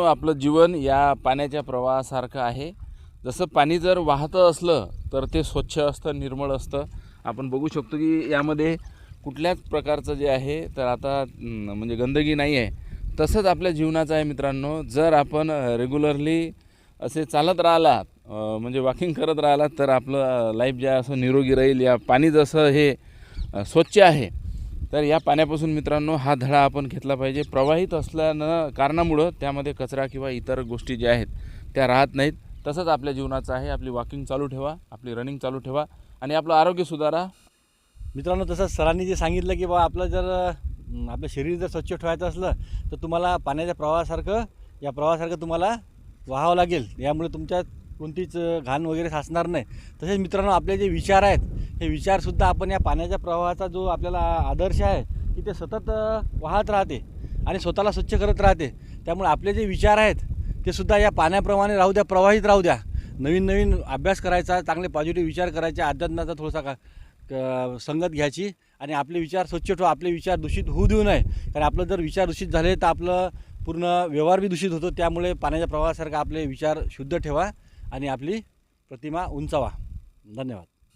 आपलं जीवन या पाण्याच्या प्रवाहासारखं आहे. जसं पाणी जर वाहतं असलं तर ते स्वच्छ असतं निर्मळ असतं. आपण बघू शकतो की यामध्ये कुठल्याच प्रकारचं जे आहे तर आता म्हणजे गंदगी नाही आहे. तसंच आपल्या जीवनाचं आहे मित्रांनो जर आपण रेग्युलरली असे चालत राहिलात म्हणजे वॉकिंग करत राहिलात तर आपलं लाईफ जे आहे असं निरोगी राहील. या पाणी जसं हे स्वच्छ आहे तर या पाण्यापासून मित्रांनो हा धडा आपण घेतला पाहिजे. प्रवाहित असल्यानं कारणामुळं त्यामध्ये कचरा किंवा इतर गोष्टी ज्या आहेत त्या राहत नाहीत. तसंच आपल्या जीवनाचं आहे. आपली वॉकिंग चालू ठेवा आपली रनिंग चालू ठेवा आणि आपलं आरोग्य सुधारा. मित्रांनो तसं सरांनी जे सांगितलं की बाबा आपलं जर आपलं शरीर जर स्वच्छ ठेवायचं असलं तर तुम्हाला पाण्याच्या प्रवाहासारखं या प्रवाहासारखं तुम्हाला वाहावं लागेल. यामुळे तुमच्यात कोणतीच घाण वगैरे साचणार नाही. तसेच मित्रांनो आपले जे विचार आहेत हे विचारसुद्धा आपण या पाण्याच्या प्रवाहाचा जो आपल्याला आदर्श आहे की ते सतत वाहत राहते आणि स्वतःला स्वच्छ करत राहते. त्यामुळे आपले जे विचार आहेत ते सुद्धा या पाण्याप्रमाणे राहू द्या प्रवाहित राहू द्या. नवीन नवीन अभ्यास करायचा चांगले पॉझिटिव्ह विचार करायचे अध्यात्माचा थोडासा का क- संगत घ्यायची आणि आपले विचार स्वच्छ ठेवा आपले विचार दूषित होऊ देऊ नये. कारण आपलं जर विचार दूषित झाले तर आपलं पूर्ण व्यवहार बी दूषित होतो. त्यामुळे पाण्याच्या प्रवाहासारखा आपले विचार शुद्ध ठेवा आणि आपली प्रतिमा उंचावा. धन्यवाद.